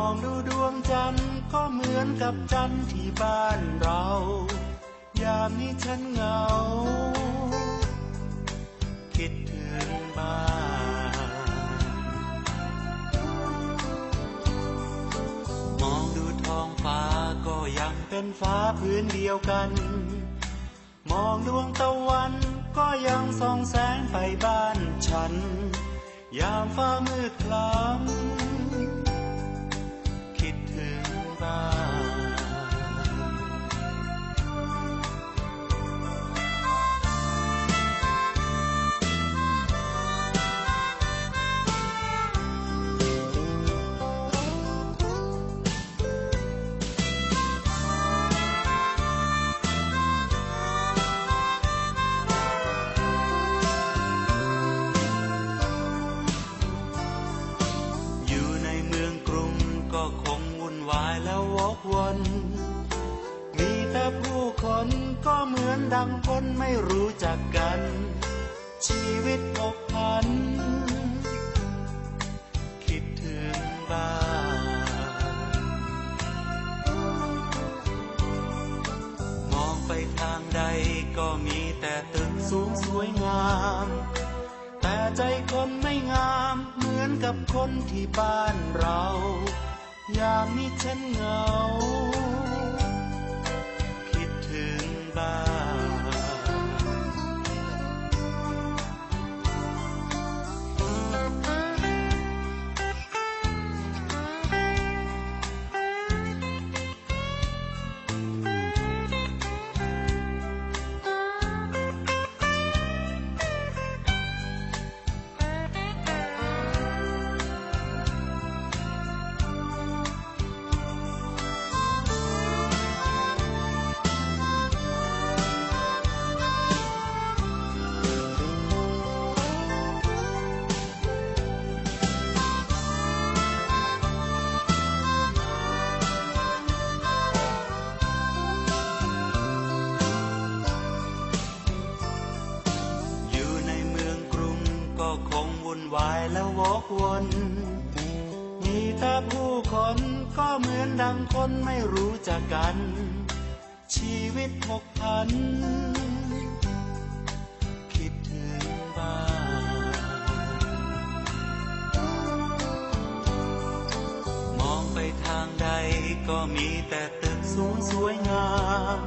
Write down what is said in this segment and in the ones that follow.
องดูดวงจันทร์ก็เหมือนกับจันทร์ที่บ้านเรา ยามนี้ฉันเหงา คิดถึงบ้านมองดูท้องฟ้าก็ยังเป็นฟ้าพื้นเดียวกัน มองดวงตะวันก็ยังส่องแสงไปบ้านฉัน ยามฟ้ามืดคล้ำ ก็คงวุ่นวายแล้ววกวน มีแต่ผู้คนก็เหมือนดังคนไม่รู้จักกัน ชีวิตอกพัน คิดถึงบ้านมองไปทางใดก็มีแต่ตึกสูงสวยงามแต่ใจคนไม่งามเหมือนกับคนที่บ้านเรา ยามนี้ฉันเหงา วายแล้ววกวน มีแต่ผู้คนก็เหมือนดังคนไม่รู้จักกัน ชีวิตหกพัน คิดถึงบ้านมองไปทางใดก็มีแต่ตึกสูงสวยงาม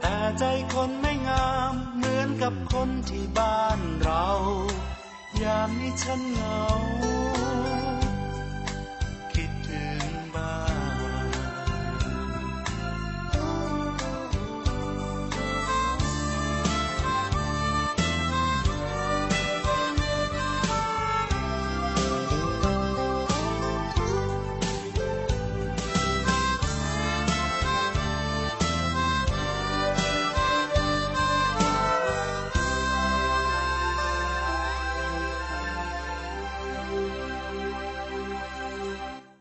แต่ใจคนไม่งามเหมือนกับคนที่บ้านเรา ยามนี้ฉันเหงา